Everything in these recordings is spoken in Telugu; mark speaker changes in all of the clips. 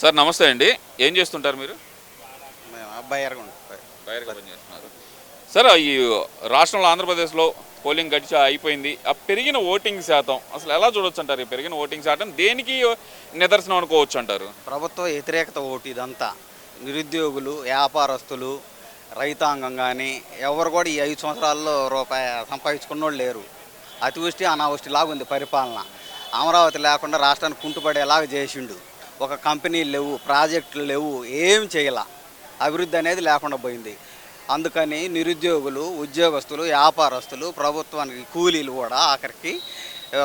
Speaker 1: సార్ నమస్తే అండి. ఏం చేస్తుంటారు మీరు? పనిచేస్తున్నారు సార్ ఈ రాష్ట్రంలో ఆంధ్రప్రదేశ్లో పోలింగ్ గడిచి అయిపోయింది. ఆ పెరిగిన ఓటింగ్ శాతం అసలు ఎలా చూడొచ్చు అంటారు ఈ పెరిగిన ఓటింగ్ శాతం దేనికి నిదర్శనం అనుకోవచ్చు అంటారు
Speaker 2: ప్రభుత్వ వ్యతిరేకత ఓటు ఇదంతా. నిరుద్యోగులు వ్యాపారస్తులు రైతాంగం కానీ ఎవరు కూడా ఈ ఐదు సంవత్సరాల్లో రూపాయి సంపాదించుకున్నోళ్ళు లేరు. అతివృష్టి అనావృష్టి లాగా ఉంది పరిపాలన. అమరావతి లేకుండా రాష్ట్రాన్ని కుంటుపడేలాగా చేసిండు. ఒక కంపెనీలు లేవు ప్రాజెక్టులు లేవు ఏం చేయాల. అభివృద్ధి అనేది లేకుండా పోయింది. అందుకని నిరుద్యోగులు ఉద్యోగస్తులు వ్యాపారస్తులు ప్రభుత్వానికి కూలీలు కూడా ఆఖరికి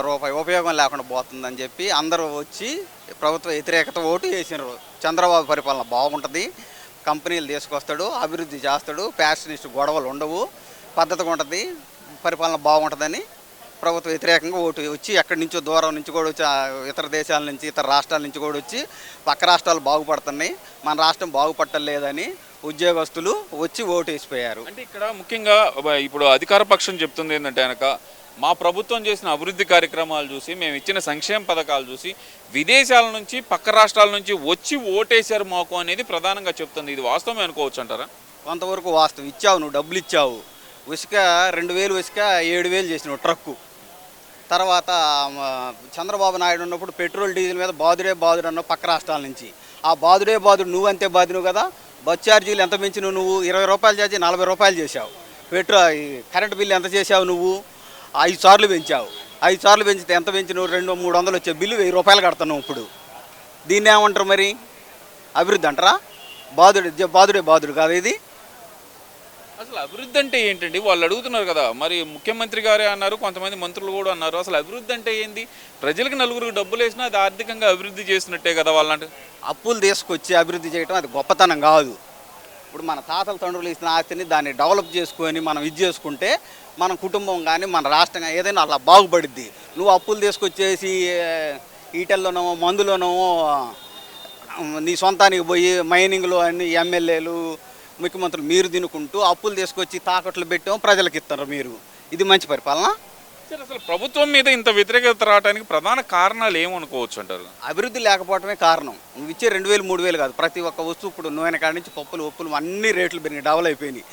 Speaker 2: రూపాయి ఉపయోగం లేకుండా పోతుందని చెప్పి అందరూ వచ్చి ప్రభుత్వ వ్యతిరేకత ఓటు వేసినారు. చంద్రబాబు పరిపాలన బాగుంటుంది కంపెనీలు తీసుకొస్తాడు అభివృద్ధి చేస్తాడు ప్యాషనిస్ట్ గొడవలు ఉండవు పద్ధతిగా ఉంటుంది పరిపాలన బాగుంటుందని ప్రభుత్వ వ్యతిరేకంగా ఓటు వచ్చి ఎక్కడి నుంచో దూరం నుంచి కూడా వచ్చి ఇతర దేశాల నుంచి ఇతర రాష్ట్రాల నుంచి కూడా వచ్చి పక్క రాష్ట్రాలు బాగుపడుతున్నాయి. మన రాష్ట్రం బాగుపట్టలేదని ఉద్యోగస్తులు వచ్చి ఓటు వేసిపోయారు.
Speaker 1: అంటే ఇక్కడ ముఖ్యంగా ఇప్పుడు అధికార పక్షం చెప్తుంది ఏంటంటే కనుక మా ప్రభుత్వం చేసిన అభివృద్ధి కార్యక్రమాలు చూసి మేము ఇచ్చిన సంక్షేమ పథకాలు చూసి విదేశాల నుంచి పక్క రాష్ట్రాల నుంచి వచ్చి ఓటేశారు మాకు అనేది ప్రధానంగా చెప్తుంది. ఇది వాస్తవమే అనుకోవచ్చు అంటారా?
Speaker 2: కొంతవరకు వాస్తవం. ఇచ్చావు నువ్వు డబ్బులు ఇచ్చావు. ఉసుక రెండు వేలు ఉసుక ఏడు వేలు చేసినావు ట్రక్కు. తర్వాత చంద్రబాబు నాయుడు ఉన్నప్పుడు పెట్రోల్ డీజిల్ మీద బాదుడే బాదుడు అన్న పక్క రాష్ట్రాల నుంచి. ఆ బాదుడే బాదుడు నువ్వు అంతే బాదినవు కదా? బస్ ఛార్జీలు ఎంత పెంచినావు నువ్వు? ఇరవై రూపాయలు చేసి నలభై రూపాయలు చేశావు. పెట్రో కరెంట్ బిల్లు ఎంత చేసావు నువ్వు? ఐదు సార్లు పెంచావు. ఐదు సార్లు పెంచితే ఎంత పెంచినవు? రెండు మూడు వందలు వచ్చే బిల్లు వెయ్యి రూపాయలు కడుతున్నావు ఇప్పుడు. దీన్ని ఏమంటారు మరి? అభివృద్ధి అంటారా? బాదుడే బాదుడే బాదుడు కాదు ఇది.
Speaker 1: అసలు అభివృద్ధి అంటే ఏంటండి? వాళ్ళు అడుగుతున్నారు కదా. మరి ముఖ్యమంత్రి గారే అన్నారు కొంతమంది మంత్రులు కూడా అన్నారు. అసలు అభివృద్ధి అంటే ఏంది? ప్రజలకు నలుగురికి డబ్బులు వేసినా అది ఆర్థికంగా అభివృద్ధి చేసినట్టే కదా వాళ్ళంటే.
Speaker 2: అప్పులు తీసుకొచ్చి అభివృద్ధి చేయడం అది గొప్పతనం కాదు. ఇప్పుడు మన తాతల తండ్రులు ఇచ్చిన ఆస్తిని దాన్ని డెవలప్ చేసుకొని మనం ఇది చేసుకుంటే మన కుటుంబం కానీ మన రాష్ట్రం కానీ ఏదైనా అలా బాగుపడిద్ది. నువ్వు అప్పులు తీసుకొచ్చేసి ఈటల్లోనో మందులోనో నీ సొంతానికి పోయి మైనింగ్లో అన్ని ఎమ్మెల్యేలు ముఖ్యమంత్రులు మీరు తినుకుంటూ అప్పులు తీసుకొచ్చి తాకట్లు పెట్టాం ప్రజలకు ఇస్తారు మీరు. ఇది మంచి పరిపాలన?
Speaker 1: సరే అసలు ప్రభుత్వం మీద ఇంత వ్యతిరేకత రావడానికి ప్రధాన కారణాలు ఏమనుకోవచ్చు అంటారు?
Speaker 2: అభివృద్ధి లేకపోవడమే కారణం. నువ్వు ఇచ్చే రెండు వేలు మూడు వేలు కాదు. ప్రతి ఒక్క వస్తువు ఇప్పుడు నూనె కాడి నుంచి పప్పులు ఉప్పులు అన్ని రేట్లు పెరిగినాయి డబల్ అయిపోయినాయి.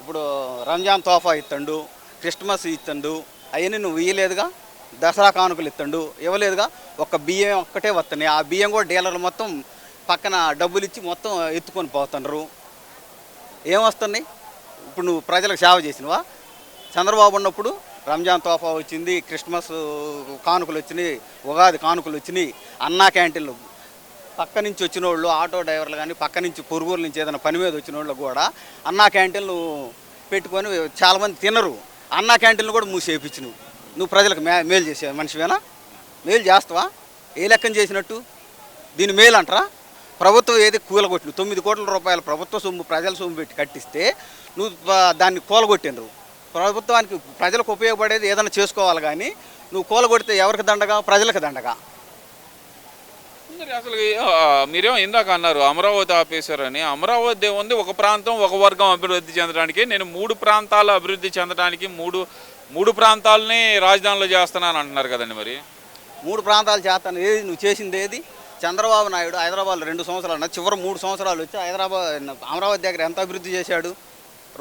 Speaker 2: ఇప్పుడు రంజాన్ తోఫా ఇత్తండు క్రిస్మస్ ఇత్తండు అవన్నీ నువ్వు ఇయ్యలేదుగా? దసరా కానుకలు ఇత్తండు ఇవ్వలేదుగా? ఒక్క బియ్యం ఒక్కటే వస్తున్నాయి ఆ బియ్యం కూడా డీలర్లు మొత్తం పక్కన డబ్బులు ఇచ్చి మొత్తం ఎత్తుకొని పోతున్నారు. ఏమొస్తున్నాయి? ఇప్పుడు నువ్వు ప్రజలకు సేవ చేసినవా? చంద్రబాబు ఉన్నప్పుడు రంజాన్ తోఫా వచ్చింది క్రిస్మస్ కానుకలు వచ్చినాయి ఉగాది కానుకలు వచ్చినాయి అన్నా క్యాంటీన్లు. పక్క నుంచి వచ్చిన వాళ్ళు ఆటో డ్రైవర్లు కానీ పక్క నుంచి పొరుగురు నుంచి ఏదైనా పని మీద వచ్చిన వాళ్ళు కూడా అన్నా క్యాంటీన్లు పెట్టుకొని చాలామంది తినరు. అన్నా క్యాంటీన్లు కూడా మూసేపించు నువ్వు నువ్వు ప్రజలకు మే మేలు చేసే మనిషివేనా? మేలు చేస్తావా? ఏ లెక్కన చేసినట్టు? దీని మేలు అంటారా? ప్రభుత్వం ఏది కూలగొట్టిన తొమ్మిది కోట్ల రూపాయల ప్రభుత్వ సొమ్ము ప్రజల సొమ్ము పెట్టి కట్టిస్తే నువ్వు దాన్ని కూలగొట్టినరు ప్రభుత్వానికి ప్రజలకు ఉపయోగపడేది ఏదైనా చేసుకోవాలి కానీ నువ్వు కూలగొడితే ఎవరికి దండగా? ప్రజలకు దండగా.
Speaker 1: మరి అసలు ఆ, మీరేమో ఇందాక అన్నారు అమరావతి ఆపేశారని. అమరావతి ఉంది ఒక ప్రాంతం ఒక వర్గం అభివృద్ధి చెందడానికి. నేను మూడు ప్రాంతాలు అభివృద్ధి చెందడానికి మూడు మూడు ప్రాంతాలని రాజధానిలో చేస్తున్నాను అంటున్నారు కదండి మరి.
Speaker 2: మూడు ప్రాంతాలు చేస్తాను. ఏది? నువ్వు చేసింది ఏది? చంద్రబాబు నాయుడు హైదరాబాద్ రెండు సంవత్సరాలు అన్న చివరి మూడు సంవత్సరాలు వచ్చి హైదరాబాద్ అమరావతి దగ్గర ఎంత అభివృద్ధి చేశాడు?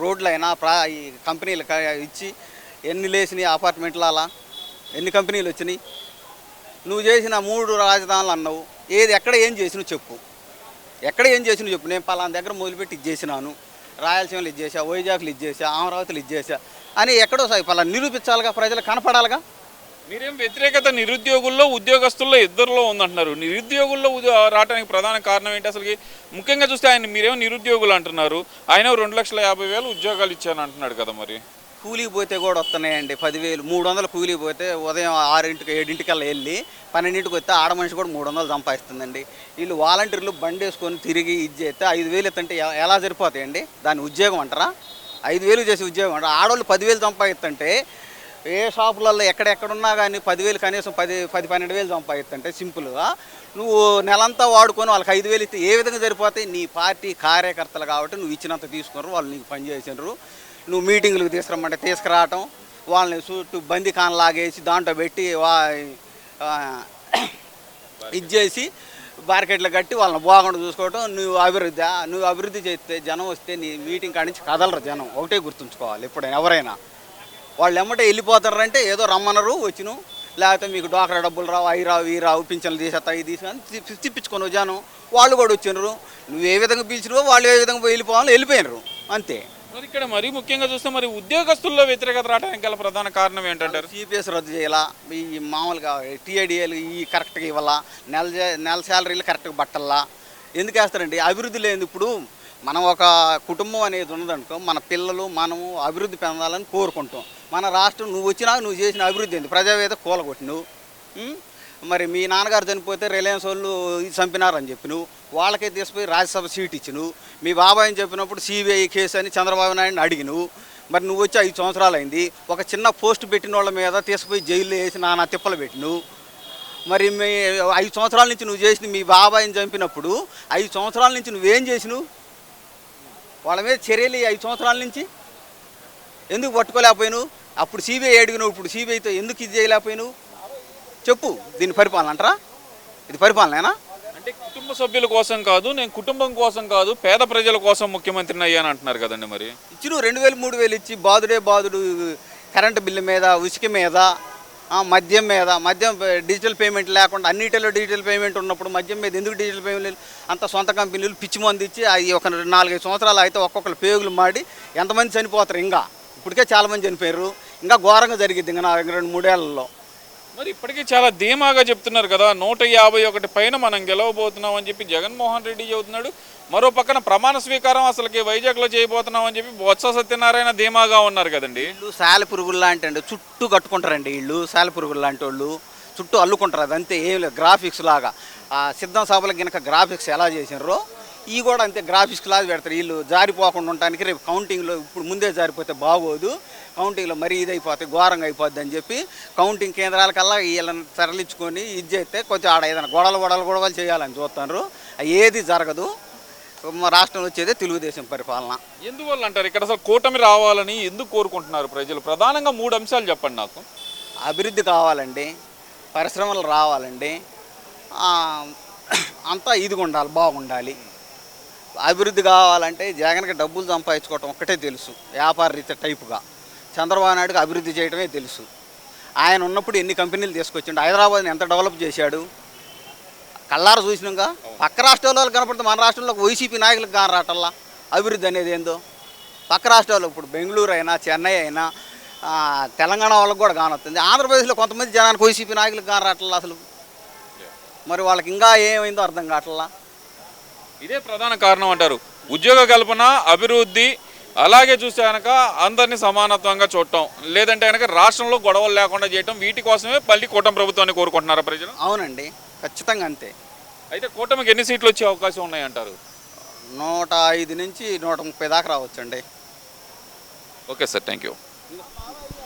Speaker 2: రోడ్లైనా ప్రా ఈ కంపెనీలు ఇచ్చి ఎన్ని లేచినాయి అపార్ట్మెంట్లు అలా ఎన్ని కంపెనీలు వచ్చినాయి? నువ్వు చేసిన మూడు రాజధానులు అన్నావు. ఏది ఎక్కడ ఏం చేసినావు చెప్పు. ఎక్కడ ఏం చేసినావు చెప్పు. నేను పలానా దగ్గర మొదలుపెట్టి ఇది చేసినాను. రాయలసీమలు ఇది చేసా వైజాగ్లు ఇది చేసా అమరావతిలో ఇది చేసా అని ఎక్కడో సార్ పలా నిరూపించాలిగా ప్రజలు కనపడాలిగా?
Speaker 1: మీరేం వ్యతిరేకత నిరుద్యోగుల్లో ఉద్యోగస్తుల్లో ఇద్దరులో ఉందంటున్నారు. నిరుద్యోగుల్లో రావడానికి ప్రధాన కారణం ఏంటి అసలు ముఖ్యంగా చూస్తే ఆయన మీరేమో నిరుద్యోగులు అంటున్నారు? ఆయన రెండు లక్షల యాభై వేలు ఉద్యోగాలు ఇచ్చాను అంటున్నాడు కదా మరి.
Speaker 2: కూలీకి పోతే కూడా వస్తున్నాయండి. పదివేలు మూడు వందలు కూలికి పోతే ఉదయం ఆరింటికి ఏడింటికల్లా వెళ్ళి పన్నెండింటికి వస్తే ఆడ మనిషి కూడా మూడు వందలు సంపాదిస్తుందండి. వీళ్ళు వాలంటీర్లు బండి వేసుకొని తిరిగి ఇది చేస్తే ఐదు వేలు ఎత్తంటే ఎలా సరిపోతాయండి? దాని ఉద్యోగం అంటారా? ఐదు వేలు చేసి ఉద్యోగం అంటారా? ఆడవాళ్ళు పదివేలు సంపాదిస్తుంటే ఏ షాపులలో ఎక్కడెక్కడున్నా కానీ పదివేలు కనీసం పది పది పన్నెండు వేలు సంపాదిస్తుంటే సింపుల్గా. నువ్వు నెలంతా వాడుకొని వాళ్ళకి ఐదు వేలు ఇస్తే ఏ విధంగా సరిపోతాయి? నీ పార్టీ కార్యకర్తలు కాబట్టి నువ్వు ఇచ్చినంత తీసుకున్నారు వాళ్ళు నీకు పనిచేసినారు నువ్వు మీటింగులకు తీసుకురమ్మంటే తీసుకురావటం వాళ్ళని చుట్టూ బందికాన్ లాగేసి దాంట్లో పెట్టి వా ఆ, ఇది చేసి కట్టి వాళ్ళని బాగుండా చూసుకోవటం. నువ్వు అభివృద్ధి నువ్వు అభివృద్ధి చేస్తే జనం వస్తే నీ మీటింగ్ కాడి నుంచి కదలరు జనం. ఒకటే గుర్తుంచుకోవాలి ఎప్పుడైనా ఎవరైనా. వాళ్ళు ఎమ్మటే వెళ్ళిపోతారంటే ఏదో రమ్మనరు వచ్చిను. లేకపోతే మీకు డోకరా డబ్బులు రావు అవి రావు ఈ రావు పింఛన్లు తీసేస్తా ఇది తీసుకొని తిప్పించుకొని జనం వాళ్ళు కూడా వచ్చినారు. నువ్వు ఏ విధంగా పిలిచినవో వాళ్ళు ఏ విధంగా వెళ్ళిపోవాలో వెళ్ళిపోయినారు. అంతే.
Speaker 1: మరి ఇక్కడ మరీ ముఖ్యంగా చూస్తే మరి ఉద్యోగస్తుల్లో వ్యతిరేకత రావడానికి గల ప్రధాన కారణం ఏంటంటారు?
Speaker 2: సిపిఎస్ రద్దు చేయాలా? ఈ మామూలుగా టీఐడిఏలు ఈ కరెక్ట్గా ఇవ్వాలా? నెల నెల శాలరీలు కరెక్ట్గా పట్టాలా ఎందుకు వేస్తారండి? అభివృద్ధి లేదు ఇప్పుడు మనం ఒక కుటుంబం అనేది ఉన్నదనుకో మన పిల్లలు మనము అభివృద్ధి పొందాలని కోరుకుంటాం. మన రాష్ట్రం నువ్వు వచ్చినా నువ్వు చేసిన అభివృద్ధి ఏంది? ప్రజావేద కూలగొట్టి నువ్వు మరి మీ నాన్నగారు చనిపోతే రిలయన్స్ వాళ్ళు ఇది చంపినారని చెప్పి నువ్వు వాళ్ళకే తీసుకుపోయి రాజ్యసభ సీట్ ఇచ్చి నువ్వు మీ బాబాయ్ అని చెప్పినప్పుడు సిబిఐ కేసు అని చంద్రబాబు నాయుడిని అడిగి నువ్వు మరి నువ్వు వచ్చి ఐదు సంవత్సరాలు అయింది. ఒక చిన్న పోస్ట్ పెట్టిన వాళ్ళ మీద తీసుకుపోయి జైల్లో వేసి నానా తిప్పలు పెట్టి నువ్వు మరి మీ ఐదు సంవత్సరాల నుంచి నువ్వు చేసిన మీ బాబాయిని చంపినప్పుడు ఐదు సంవత్సరాల నుంచి నువ్వేం చేసినావు? వాళ్ళ మీద చర్యలు ఐదు సంవత్సరాల నుంచి? ఎందుకు పట్టుకోలేకపోయినావు? అప్పుడు సిబిఐ అడిగినావు ఇప్పుడు సిబిఐతో ఎందుకు ఇది చేయలేకపోయినావు? చెప్పు దీని పరిపాలన అంటారా? ఇది పరిపాలనేనా?
Speaker 1: అంటే కుటుంబ సభ్యుల కోసం కాదు నేను కుటుంబం కోసం కాదు పేద ప్రజల కోసం ముఖ్యమంత్రిని అయ్యాను అంటున్నారు కదండి మరి.
Speaker 2: ఇచ్చిన రెండు వేలు మూడు వేలు ఇచ్చి బాదుడే బాదుడు కరెంటు బిల్లు మీద ఉసుక మీద మద్యం మీద మద్యం డిజిటల్ పేమెంట్ లేకుండా అన్నిటిలో డిజిటల్ పేమెంట్ ఉన్నప్పుడు మద్యం మీద ఎందుకు డిజిటల్ పేమెంట్ అంత సొంత కంపెనీలు పిచ్చి మంది ఇచ్చి అవి ఒక నాలుగైదు సంవత్సరాలు అయితే ఒక్కొక్కరు పేగులు మాడి ఎంతమంది చనిపోతారు ఇంకా? ఇప్పటికే చాలామంది చనిపోయారు. ఇంకా ఘోరంగా జరిగింది ఇంకా నా రెండు మూడేళ్ళలో.
Speaker 1: మరి ఇప్పటికీ చాలా ధీమాగా చెప్తున్నారు కదా నూట యాభై ఒకటి పైన మనం గెలవబోతున్నాం అని చెప్పి జగన్మోహన్ రెడ్డి చెబుతున్నాడు. మరో పక్కన ప్రమాణ స్వీకారం అసలుకి వైజాగ్లో చేయబోతున్నాం అని చెప్పి బొత్స సత్యనారాయణ ధీమాగా ఉన్నారు కదండి.
Speaker 2: వీళ్ళు సాల పురుగులు లాంటి అండి చుట్టూ కట్టుకుంటారండి వీళ్ళు సాల పురుగులు లాంటి వాళ్ళు. చుట్టూ అల్లుకుంటారు అదంతే ఏం లేదు గ్రాఫిక్స్ లాగా. ఆ సిద్ధం సభలకు గినక గ్రాఫిక్స్ ఎలా చేసినారో ఈ కూడా అంతే గ్రాఫిక్స్ లాగా పెడతారు. వీళ్ళు జారిపోకుండా ఉండడానికి రేపు కౌంటింగ్లో ఇప్పుడు ముందే జారిపోతే బాగోదు. కౌంటింగ్లో మరీ ఇది అయిపోతాయి ఘోరంగా అయిపోద్ది అని చెప్పి కౌంటింగ్ కేంద్రాలకల్లా వీళ్ళని తరలించుకొని ఇది చేస్తే కొంచెం ఆడ ఏదైనా గొడవలు గొడవలు గొడవలు చేయాలని చూస్తున్నారు ఏది జరగదు. మా రాష్ట్రంలో వచ్చేదే తెలుగుదేశం పరిపాలన.
Speaker 1: ఎందువల్ల అంటారు? ఇక్కడ అసలు కూటమి రావాలని ఎందుకు కోరుకుంటున్నారు ప్రజలు? ప్రధానంగా మూడు అంశాలు చెప్పండి నాకు.
Speaker 2: అభివృద్ధి కావాలండి పరిశ్రమలు రావాలండి అంతా ఇదిగా ఉండాలి బాగుండాలి. అభివృద్ధి కావాలంటే జగన్కి డబ్బులు సంపాదించుకోవటం ఒక్కటే తెలుసు వ్యాపార రీత్యా టైపుగా. చంద్రబాబు నాయుడుకి అభివృద్ధి చేయడమే తెలుసు. ఆయన ఉన్నప్పుడు ఎన్ని కంపెనీలు తీసుకొచ్చిండు హైదరాబాద్ని ఎంత డెవలప్ చేశాడు? కళ్ళారు చూసినాక పక్క రాష్ట్రాల వాళ్ళు కనపడితే మన రాష్ట్రంలో వైసీపీ నాయకులకు కాని రావటల్లా అభివృద్ధి అనేది ఏందో? పక్క రాష్ట్రాలు ఇప్పుడు బెంగళూరు అయినా చెన్నై అయినా తెలంగాణ వాళ్ళకి కూడా కానొస్తుంది. ఆంధ్రప్రదేశ్లో కొంతమంది జనానికి వైసీపీ నాయకులకు కాని రావట్లా అసలు? మరి వాళ్ళకి ఇంకా ఏమైందో అర్థం కావట్లా?
Speaker 1: ఇదే ప్రధాన కారణం అంటారు. ఉద్యోగ కల్పన అభివృద్ధి అలాగే చూస్తే కనుక అందరినీ సమానత్వంగా చూడటం లేదంటే కనుక రాష్ట్రంలో గొడవలు లేకుండా చేయటం వీటి కోసమే మళ్ళీ కూటమి ప్రభుత్వాన్ని కోరుకుంటున్నారా ప్రజలు?
Speaker 2: అవునండి ఖచ్చితంగా అంతే.
Speaker 1: అయితే కూటమికి ఎన్ని సీట్లు వచ్చే అవకాశం ఉన్నాయంటారు?
Speaker 2: నూట ఐదు నుంచి నూట ముప్పై దాకా రావచ్చండి.
Speaker 1: Okay sir thank you